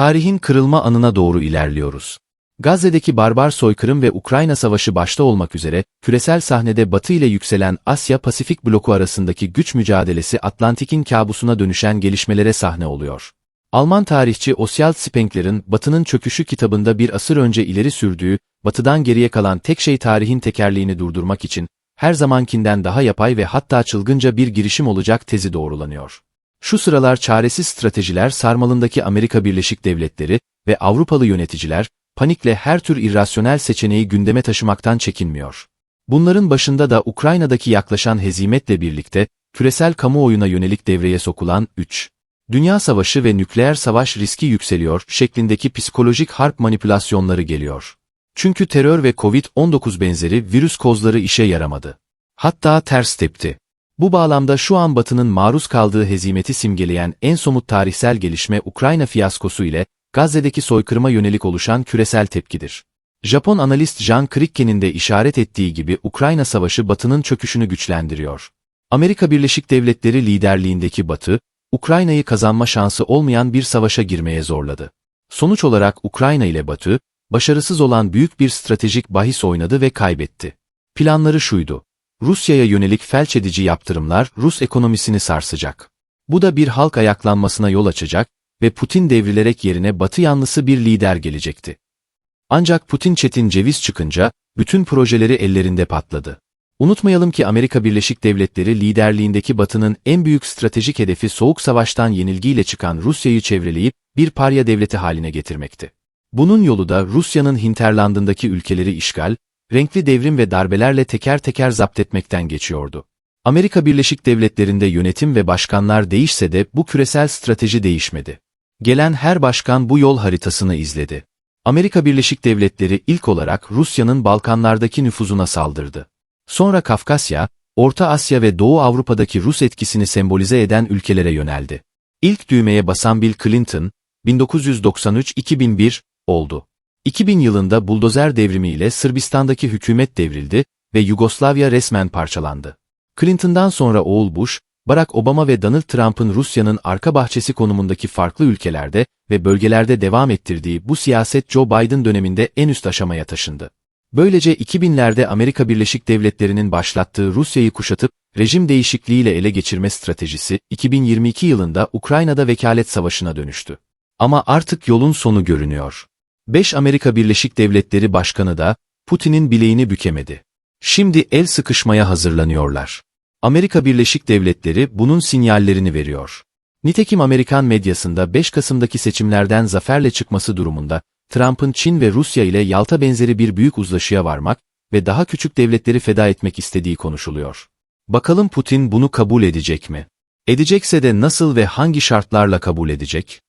Tarihin kırılma anına doğru ilerliyoruz. Gazze'deki barbar soykırım ve Ukrayna savaşı başta olmak üzere, küresel sahnede Batı ile yükselen Asya-Pasifik bloku arasındaki güç mücadelesi Atlantik'in kabusuna dönüşen gelişmelere sahne oluyor. Alman tarihçi Oswald Spengler'in Batı'nın Çöküşü kitabında bir asır önce ileri sürdüğü, Batı'dan geriye kalan tek şey tarihin tekerleğini durdurmak için, her zamankinden daha yapay ve hatta çılgınca bir girişim olacak tezi doğrulanıyor. Şu sıralar çaresiz stratejiler sarmalındaki Amerika Birleşik Devletleri ve Avrupalı yöneticiler, panikle her tür irrasyonel seçeneği gündeme taşımaktan çekinmiyor. Bunların başında da Ukrayna'daki yaklaşan hezimetle birlikte, küresel kamuoyuna yönelik devreye sokulan 3. Dünya savaşı ve nükleer savaş riski yükseliyor şeklindeki psikolojik harp manipülasyonları geliyor. Çünkü terör ve Covid-19 benzeri virüs kozları işe yaramadı. Hatta ters tepti. Bu bağlamda şu an Batı'nın maruz kaldığı hezimeti simgeleyen en somut tarihsel gelişme Ukrayna fiyaskosu ile Gazze'deki soykırıma yönelik oluşan küresel tepkidir. Japon analist Jean Krikke'nin de işaret ettiği gibi Ukrayna Savaşı Batı'nın çöküşünü güçlendiriyor. Amerika Birleşik Devletleri liderliğindeki Batı, Ukrayna'yı kazanma şansı olmayan bir savaşa girmeye zorladı. Sonuç olarak Ukrayna ile Batı, başarısız olan büyük bir stratejik bahis oynadı ve kaybetti. Planları şuydu. Rusya'ya yönelik felç edici yaptırımlar Rus ekonomisini sarsacak. Bu da bir halk ayaklanmasına yol açacak ve Putin devrilerek yerine Batı yanlısı bir lider gelecekti. Ancak Putin çetin ceviz çıkınca, bütün projeleri ellerinde patladı. Unutmayalım ki Amerika Birleşik Devletleri liderliğindeki Batı'nın en büyük stratejik hedefi Soğuk Savaş'tan yenilgiyle çıkan Rusya'yı çevreleyip bir parya devleti haline getirmekti. Bunun yolu da Rusya'nın hinterlandındaki ülkeleri işgal, renkli devrim ve darbelerle teker teker zapt etmekten geçiyordu. Amerika Birleşik Devletleri'nde yönetim ve başkanlar değişse de bu küresel strateji değişmedi. Gelen her başkan bu yol haritasını izledi. Amerika Birleşik Devletleri ilk olarak Rusya'nın Balkanlardaki nüfuzuna saldırdı. Sonra Kafkasya, Orta Asya ve Doğu Avrupa'daki Rus etkisini sembolize eden ülkelere yöneldi. İlk düğmeye basan Bill Clinton, 1993-2001 oldu. 2000 yılında buldozer devrimiyle Sırbistan'daki hükümet devrildi ve Yugoslavya resmen parçalandı. Clinton'dan sonra oğul Bush, Barack Obama ve Donald Trump'ın Rusya'nın arka bahçesi konumundaki farklı ülkelerde ve bölgelerde devam ettirdiği bu siyaset Joe Biden döneminde en üst aşamaya taşındı. Böylece 2000'lerde Amerika Birleşik Devletleri'nin başlattığı Rusya'yı kuşatıp rejim değişikliğiyle ele geçirme stratejisi 2022 yılında Ukrayna'da vekalet savaşına dönüştü. Ama artık yolun sonu görünüyor. 5 Amerika Birleşik Devletleri Başkanı da Putin'in bileğini bükemedi. Şimdi el sıkışmaya hazırlanıyorlar. Amerika Birleşik Devletleri bunun sinyallerini veriyor. Nitekim Amerikan medyasında 5 Kasım'daki seçimlerden zaferle çıkması durumunda Trump'ın Çin ve Rusya ile Yalta benzeri bir büyük uzlaşıya varmak ve daha küçük devletleri feda etmek istediği konuşuluyor. Bakalım Putin bunu kabul edecek mi? Edecekse de nasıl ve hangi şartlarla kabul edecek?